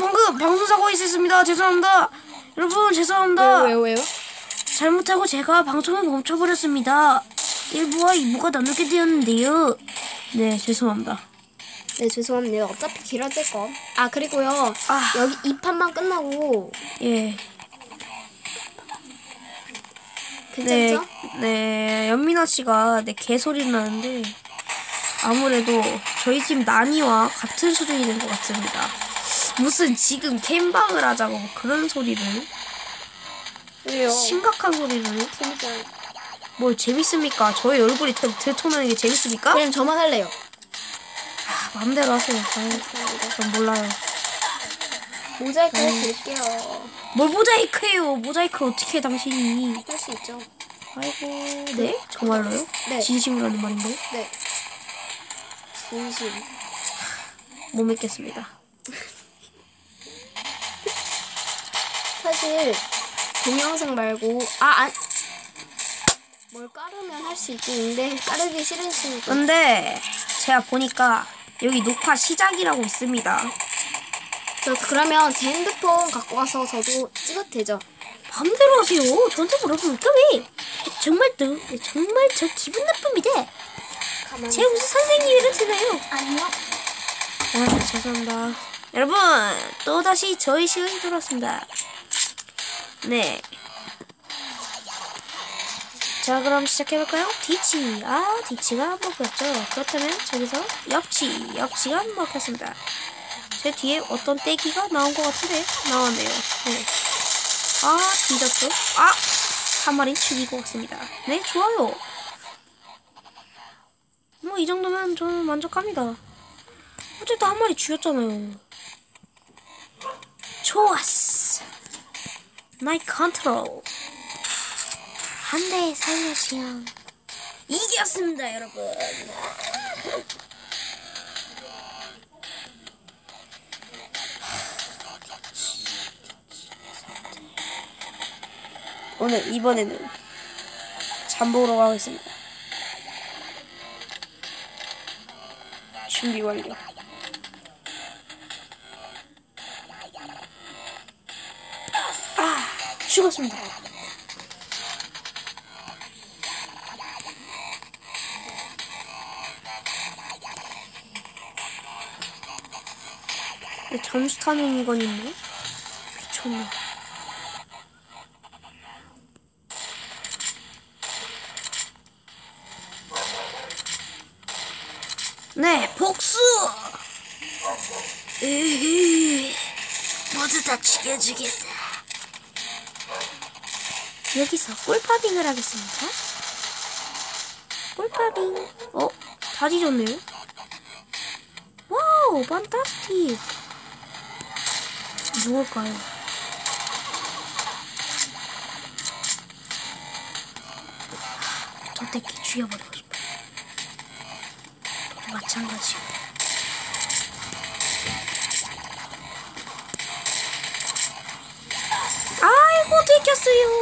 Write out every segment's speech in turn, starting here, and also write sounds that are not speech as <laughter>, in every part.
방금 방송 사고 있었습니다. 죄송합니다. 여러분 죄송합니다. 왜요 왜요? 잘못하고 제가 방송을 멈춰버렸습니다. 1부와 2부가 나누게 되었는데요. 네 죄송합니다. 네 죄송합니다. 어차피 길어질 거. 아 그리고요. 아. 여기 이 판만 끝나고 예. 네, 괜찮죠? 네, 연민아 씨가 네, 개소리를 나는데 아무래도 저희 집 나니와 같은 소리인 것 같습니다. 무슨 지금 캠방을 하자고 뭐 그런 소리를 왜요? 심각한 소리를 재밌잖아요. 뭘 재밌습니까? 저희 얼굴이 대, 대통령인 게 재밌습니까? 그냥 저만 할래요. 아, 마음대로 하세요. 아유, 전 몰라요. 모자이크 해드릴게요. 뭘 모자이크해요? 모자이크를 어떻게 해 당신이? 할 수 있죠. 아이고, 네? 정말로요? 네. 진심으로 하는 말인가요? 네. 진심. 못 믿겠습니다. 사실 동영상 말고 아 안. 뭘 깔으면 할 수 있겠는데 깔기 싫으시니까 근데 제가 보니까 여기 녹화 시작이라고 있습니다. 저 그러면 제 핸드폰 갖고 와서 저도 찍어도 되죠? 마음대로 하세요. 저한테 물어보면 어떡해. 정말 또 정말 저 기분 나쁩니다. 제가 무슨 선생님이라 되나요? 아니요 아 죄송합니다. 여러분 또 다시 저희 시간이 돌아왔습니다. 네. 자 그럼 시작해볼까요? 디치. 아 디치가 안 먹혔죠. 그렇다면 저기서 엽치. 엽치가 안 먹혔습니다. 제 뒤에 어떤 떼기가 나온 것 같은데 나왔네요. 네. 아 뒤졌죠 아 한 마리 죽이고 왔습니다. 네 좋아요. 뭐 이 정도면 저는 만족합니다. 어쨌든 한 마리 죽였잖아요. 좋았어 나이 컨트롤 한 대 살려주면 이겼습니다 여러분. 오늘 이번에는 잠보러 가겠습니다. 준비 완료 죽었습니다 점수 타는 건 있네. 미쳤네. 네, 복수! 으흐, 모두 다 죽여주겠다. 여기서 꿀파빙을 하겠습니다. 꿀파빙. 어, 다 뒤졌네요. 와우, 판타스틱. 누굴까요? 저 새끼 죽여버리고 싶어. 저도 마찬가지. 아이고 들켰어요.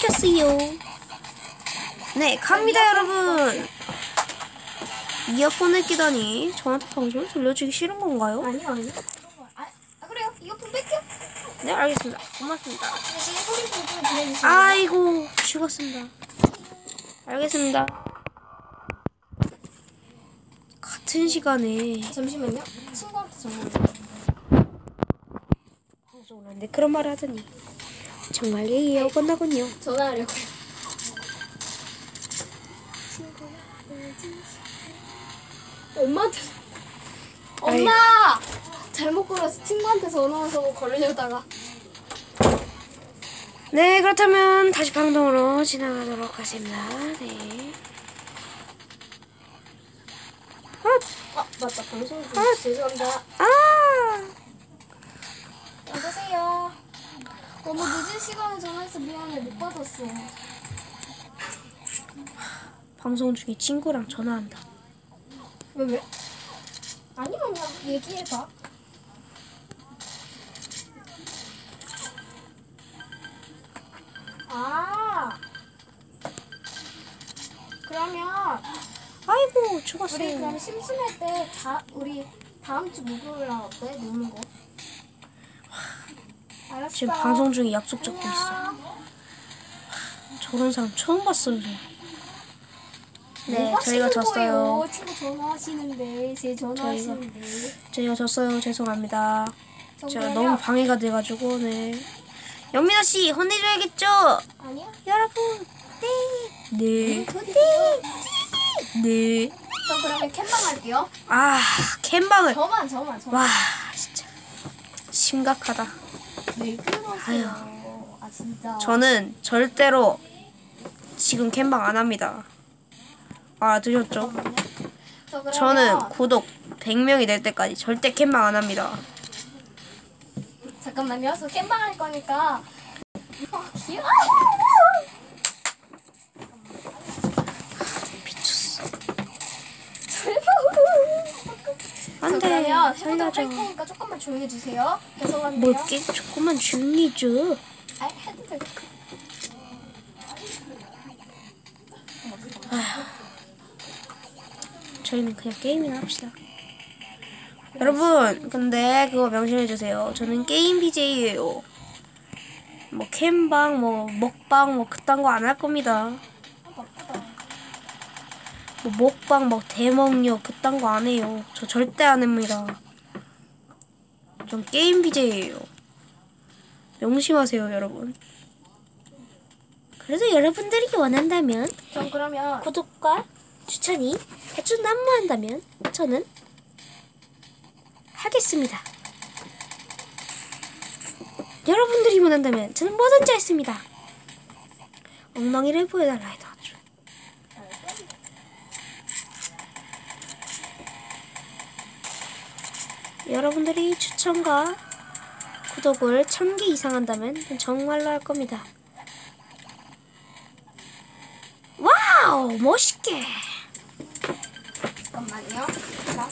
들켰어요. 네, 갑니다 여러분. 이어폰을 끼다니 저한테 방송을 들려주기 싫은 건가요? 아니요 아니요. 아, 아 그래요? 이어폰 뺄게요 네 알겠습니다. 고맙습니다. 대신 소리 좀 들려주세요 아이고 죽었습니다. 알겠습니다. 같은 시간에. 잠시만요. 친구한테 전화 방송을 하는데 그런 말을 하더니 정말 예의 어긋나군요. 전화하려고요. 엄마한테 엄마! 잘못 걸어서 친구한테 전화 와서 걸려다가. 네 그렇다면 다시 방송으로 지나가도록 하겠습니다. 네. 아 맞다. 방송 중 아, 죄송합니다. 아! 너무 늦은 시간에 전화해서 미안해 못 받았어 방송 중에 친구랑 전화한다 왜 왜? 아니야 아니야 얘기해봐 아 그러면 아이고 우리 죽었어요 그럼 심심할 때 다 우리 다음 주 목요일 날 어때? 노는 거? 알았어. 지금 방송 중에 약속 잡고 있어. 저런 사람 처음 봤어요. 저. 네, 뭐 저희가 졌어요. 거예요? 친구 전화하시는데 제 전화하시는데 저희가 졌어요. 죄송합니다. 제가 정말요? 너무 방해가 돼가지고 네. 영민아 씨 혼내줘야겠죠? 아니야? 여러분. 네. 네. 네. 네. 저 그러면 캠방 할게요. 아 캠방을. 저만 저만 저만. 와 진짜 심각하다. 왜 그러세요? 아 진짜. 저는 절대로 지금 캠방 안 합니다. 알아두셨죠? 저 그러면 저는 구독 100명이 될 때까지 절대 캠방 안 합니다. 잠깐만요. 저 캠방 할 거니까. 아 귀여워. 미쳤어. 저 안 돼. 그러면 해보도록 살려줘. 할 테니까 조금만 조용히 해주세요. 죄송한데요. 뭘게 조금만 조용히 줘. 아 해도 돼. 저희는 그냥 게임이나 합시다. 여러분, 근데 그거 명심해 주세요. 저는 게임 BJ예요. 뭐 캠방, 뭐 먹방, 뭐 그딴 거 안 할 겁니다. 뭐 먹방, 뭐 대먹력 그딴 거 안 해요. 저 절대 안 합니다. 전 게임 BJ예요. 명심하세요, 여러분. 그래도 여러분들이 원한다면 전 그러면 구독과 추천이 해준 난무한다면 저는 하겠습니다. 여러분들이 원한다면 저는 뭐든지 했습니다. 엉덩이를 보여달라 해도 여러분들이 추천과 구독을 1000개 이상 한다면 정말로 할 겁니다. 와우! 멋있게! 잠깐만요. 자.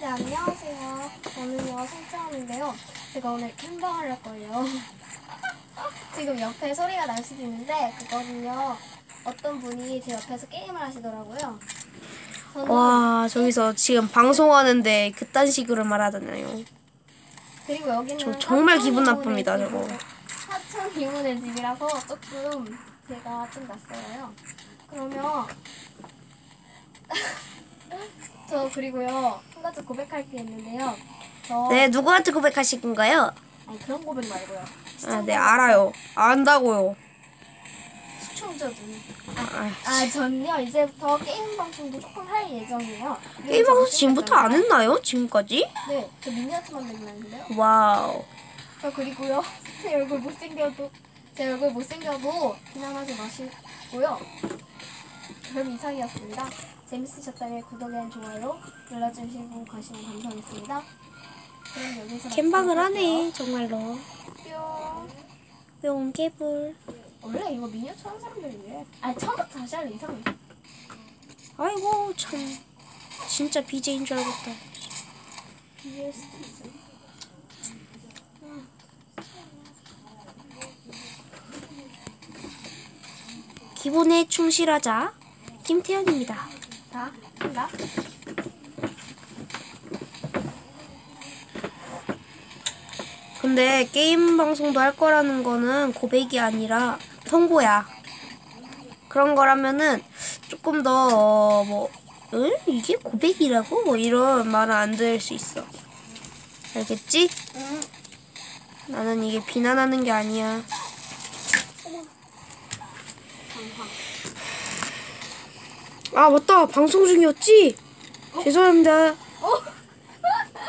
네 안녕하세요. 저는요 송채원인데요. 제가 오늘 캠방을 할 거예요. <laughs> 지금 옆에 소리가 날 수도 있는데 그거는요 어떤 분이 제 옆에서 게임을 하시더라고요. 와, 저기서 지금 방송하는데 그딴 식으로 말하잖아요. 그리고 여기는 저 정말 기분 나쁩니다, 저거. 집- 하천 이모네 집이라서 조금 제가 좀 낯설어요. 그러면 <laughs> 저 그리고요 한 가지 고백할 게 있는데요. 저 네, 누구한테 고백하실 건가요? 아니 그런 고백 말고요. 아, 네, 알아요. 안다고요. 시청자분. 아, 아 전요 이제부터 게임 방송도 조금 할 예정이에요. 게임 방송 지금부터 안 했나요? 지금까지? 네, 저 미니어처만 맨날인데요. 와우. 저 그리고요 <laughs> 제 얼굴 못생겨도 제 얼굴 못생겨도 비난하지 마시고요. 그럼 이상이었습니다. 재밌으셨다면 구독과 좋아요 눌러주시고 가시면 감사하겠습니다. 그럼 여기서 캠방을 하네, 정말로. 뿅. 뿅, 개불. 원래 이거 미니어처 하는 사람들이 왜? 아니 처음부터 다시 할래 이상해. 아이고, 참. 진짜 BJ인 줄 알겠다. 수도. 기본에 충실하자. 김태현입니다. 자, 한다. 근데 게임 방송도 할 거라는 거는 고백이 아니라 통보야. 그런 거라면은 조금 더 뭐, 응? 이게 고백이라고? 뭐 이런 말은 안 들을 수 있어. 알겠지? 응. 나는 이게 비난하는 게 아니야. 아 맞다 방송 중이었지? 죄송합니다.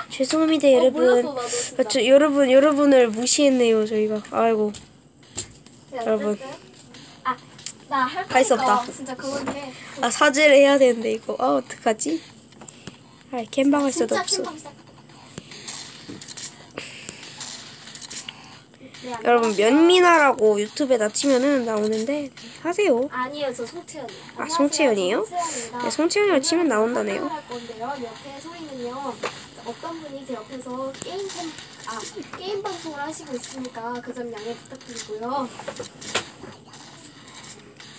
죄송합니다 여러분. 어, 몰랐어 나도. 아, 저, 여러분 여러분을 무시했네요 저희가. 아이고 여러분. 아, 나할 거니까 할수 없다. 진짜 그건데. 아 사죄를 해야 되는데 이거 아 어떡하지? 아 캠방할 수도 없어. 네, 여러분. 면미나라고 유튜브에다 치면은 나오는데 하세요. 아니에요, 저 송채연이에요. 아, 송채연이에요? 송채연입니다. 네, 송채연이라고 치면 나온다네요. 어떤 분이 제 옆에서 게임 캠, 아 게임 방송을 하시고 있으니까 그 점 양해 부탁드리고요.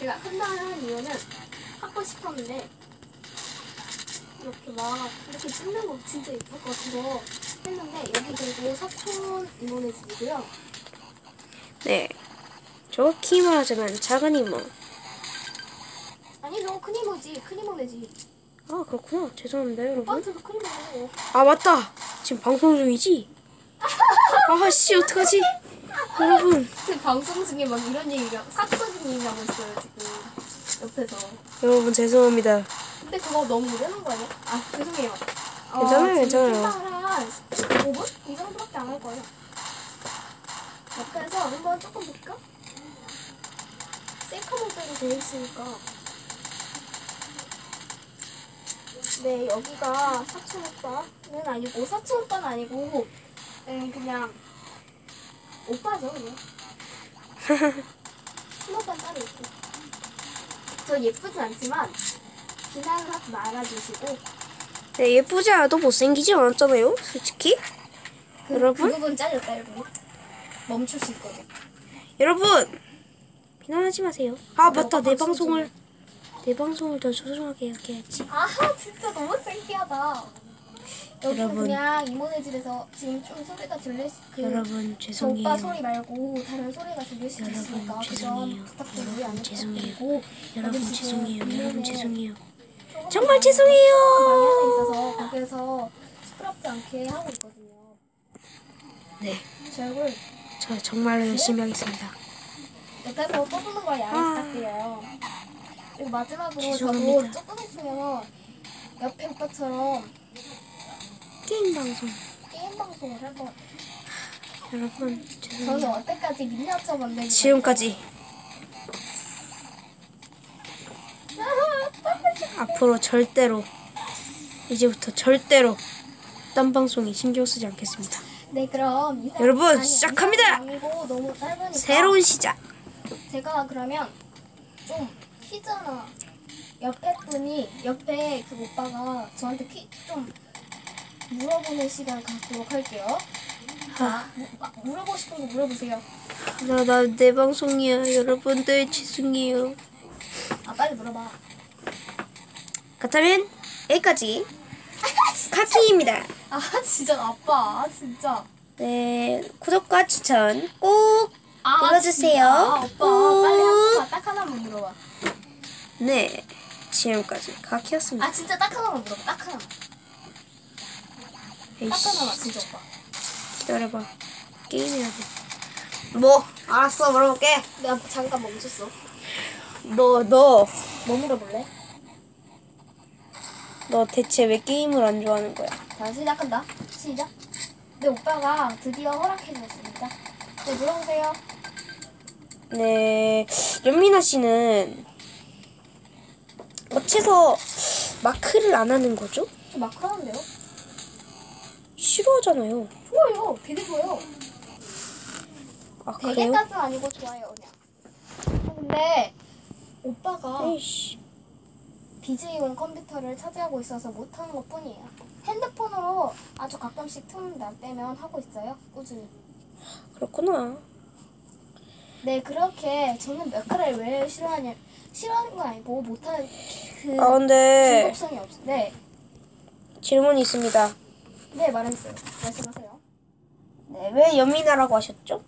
제가 한다는 이유는 하고 싶었는데 이렇게 막 이렇게 찍는 거 진짜 예쁠 것 같아서 했는데 여기 그리고 사촌 이모네 집이고요. 네. 저키 말하자면 작은 이모. 아니 저거 큰 이모지 큰 이모네 집. 아 그렇구나. 죄송합니다 여러분. 이모네. 아 맞다. 지금 방송 중이지? <laughs> 아씨 어떡하지? 여러분 지금 방송 중에 막 이런 얘기가 사건 얘기 하고 있어요 지금 옆에서. 여러분 죄송합니다. 근데 그거 너무 오래는 거 아니야? 아 죄송해요. 어, 괜찮아요, 지금 괜찮아요. 한 5분? 이 정도밖에 안 할 거예요. 옆에서 한번 조금 볼까? 셀카 모드로 되어 있으니까. 네, 여기가 사촌 오빠는 아니고, 사촌 오빠는 아니고, 네, 그냥, 오빠죠, 그냥. <laughs> 큰 오빠는 따로 있고. 저 예쁘진 않지만, 비난을 하지 말아주시고, 네 예쁘지 않아도 못생기지 않았잖아요. 솔직히. 그, 여러분? 그 부분 잘렸다, 여러분. 멈출 수 있거든. 여러분 비난하지 마세요. 아 맞다 내 방송 방송을 내 방송을 더 소중하게 여겨야지. 아, 진짜 너무 창피하다. 여러분. 그냥 이모네 집에서 지금 좀 소리가 들릴 수, 그, 여러분 저 죄송해요. 오빠 소리 말고 다른 소리가 들릴 여러분, 있으니까 그 죄송해요. 점 부탁드리고요. 안 죄송해요. 부탁드리고 여러분 여기 지금 죄송해요. 여러분 죄송해요. 조금 정말 죄송해요. 있어서 거기에서 시끄럽지 않게 하고 있거든요. 네, 제 얼굴 저 정말로 열심히 하겠습니다. 옆에서 떠드는 걸 양해 아. 부탁드려요. 그리고 마지막으로 죄송합니다. 저도 조금 있으면 옆에 오빠처럼 게임 방송 게임 방송을 할 거예요. 여러분 죄송해요. 어때까지 미니어처 만들기 지금까지 앞으로 절대로 이제부터 절대로 딴 방송에 신경 쓰지 않겠습니다. 네 그럼 이상- 여러분, 아니, 시작합니다. 이상 아니고 너무 짧으니까 새로운 시작. 제가 그러면 좀 퀴즈나 옆에 분이 옆에 그 오빠가 저한테 퀴 좀 물어보는 시간 갖도록 할게요. 자 무, 아, 물어보고 싶은 거 물어보세요. 나 나 내 방송이야. 여러분들 죄송해요. 아 빨리 물어봐. 그렇다면 여기까지 카키입니다. 아 진짜 아빠 아, 진짜. 네 구독과 추천 꼭 아, 눌러주세요. 진짜. 아, 오빠 꾹. 빨리 한, 딱 하나만 물어봐. 네, 지금까지 카키였습니다. 아 진짜 딱 하나만 물어봐. 딱 하나만. 딱 에이씨, 하나만 진짜 오빠. 기다려봐. 게임해야 돼. 뭐? 알았어, 물어볼게. 내가 잠깐 멈췄어. 너, 너, 뭐 물어볼래? 너 대체 왜 게임을 안 좋아하는 거야? 자 시작한다. 시작. 네 오빠가 드디어 허락해줬습니다. 네 물어보세요. 네, 연민아 씨는 어째서 마크를 안 하는 거죠? 저 마크 하는데요? 싫어하잖아요. 좋아요. 되게 좋아요. 아, 그래요? 되게까지 아니고 좋아요 그냥. 근데 오빠가 에이씨. BJ용 컴퓨터를 차지하고 있어서 못하는 것 뿐이에요. 핸드폰으로 아주 가끔씩 틈 날 때면 하고 있어요. 꾸준히. 그렇구나. 네 그렇게 저는 마크를 왜 싫어하냐 싫어하는 건 아니고 못하는 그 아, 근데 중독성이 없어. 네. 질문이 있습니다. 네 말해주세요. 말씀하세요. 네, 왜 연민아라고 하셨죠?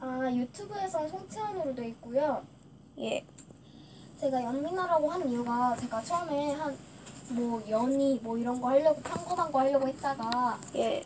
아 유튜브에선 송채원으로 돼 있고요. 예. 제가 연민아라고 한 이유가 제가 처음에 한 뭐 연희 뭐 이런 거 하려고 평범한 거 하려고 했다가 예.